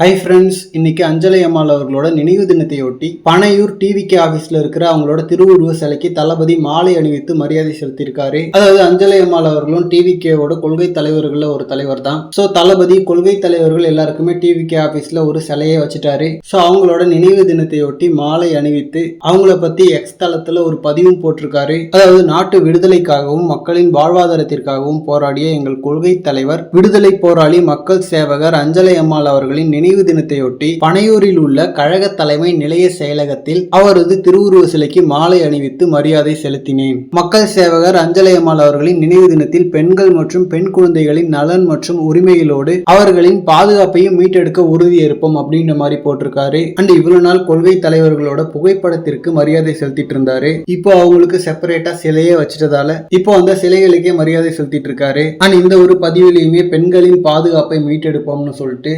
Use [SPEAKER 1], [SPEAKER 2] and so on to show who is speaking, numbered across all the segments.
[SPEAKER 1] Hi friends இன்னைக்கு அஞ்சலி அம்மாள் அவர்களோட நினைவு தினத்தையொட்டி பனையூர் டிவிகே ஆபீஸ்ல இருக்கிற அவங்களோட திருவுருவ சிலைக்கு தளபதி மாலை அணிவித்து மரியாதை செலுத்தியிருக்காரு. அதாவது அஞ்சலி அம்மாள் அவர்களும் டிவிகேவோட கொள்கை தலைவர்களில் ஒரு தலைவர் தான். ஸோ தளபதி கொள்கை தலைவர்கள் எல்லாருக்குமே டிவிகே ஆஃபீஸில் ஒரு சிலையை வச்சுட்டாரு. ஸோ அவங்களோட நினைவு தினத்தையொட்டி மாலை அணிவித்து அவங்கள பத்தி எக்ஸ் தளத்தில் ஒரு பதிவும் போட்டிருக்காரு. அதாவது நாட்டு விடுதலைக்காகவும் மக்களின் வாழ்வாதாரத்திற்காகவும் போராடிய எங்கள் கொள்கை தலைவர் விடுதலை போராளி மக்கள் சேவகர் அஞ்சலி அம்மாள் அவர்களின் நினைவு தினத்தையொட்டி பனையூரில் உள்ள கழக தலைமை நிலைய செயலகத்தில் அவரது திருவுருவ சிலைக்கு மாலை அணிவித்து மரியாதை செலுத்தினேன். மக்கள் சேவகர் அஞ்சலையம்மாள் அவர்களின் நினைவு தினத்தில் பெண்கள் மற்றும் பெண் குழந்தைகளின் நலன் மற்றும் உரிமைகளோடு அவர்களின் பாதுகாப்பையும் மீட்டெடுக்க உறுதியேற்போம் அப்படின்ற மாதிரி போட்டிருக்காரு. அண்ட் இவ்வளவு நாள் கொள்கை தலைவர்களோட புகைப்படத்திற்கு மரியாதை செலுத்திட்டு இருந்தாரு. இப்போ அவங்களுக்கு செப்பரேட்டா சிலையே வச்சிட்டதால இப்போ அந்த சிலைகளுக்கே மரியாதை செலுத்திட்டு இருக்காரு. அண்ட் இந்த ஒரு பதிவிலையுமே பெண்களின் பாதுகாப்பை மீட்டெடுப்போம்னு சொல்லிட்டு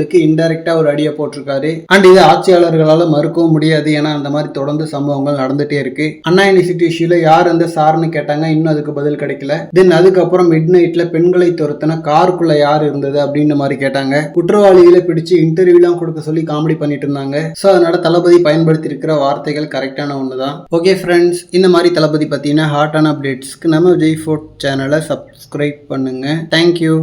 [SPEAKER 1] ஆட்சியாளர்களுக்கு இன்டைரக்டா ஒரு அடியை போட்டிருக்காரு. அண்ட் இது ஆட்சியாளர்களால மறுக்கவும் முடியாது. ஏன்னா அந்த மாதிரி தொடர்ந்து சம்பவங்கள் நடந்துட்டே இருக்கு. அண்ணா யூனிவர்சிட்டி இஷ்யூல யார் அந்த சார்னு கேட்டாங்க. இன்னும் அதுக்கு பதில் கிடைக்கல. தென் அதுக்கப்புறம் மிட் நைட்ல பெண்களை துரத்தின காருக்குள்ள யார் இருந்தது அப்படின்ற மாதிரி கேட்டாங்க. குற்றவாளிகளை பிடிச்சு இன்டர்வியூலாம் கொடுக்க சொல்லி காமெடி பண்ணிட்டு இருந்தாங்க. ஸோ அதனால தளபதி பயன்படுத்தி இருக்கிற வார்த்தைகள் கரெக்டான ஒன்று தான் ஓகே ஃப்ரெண்ட்ஸ் இந்த மாதிரி தளபதி பற்றின ஹாட்டான அப்டேட்ஸ்க்கு நம்ம விஜய் ஃபோர்ட் சேனலை சப்ஸ்கிரைப் பண்ணுங்க. Thank you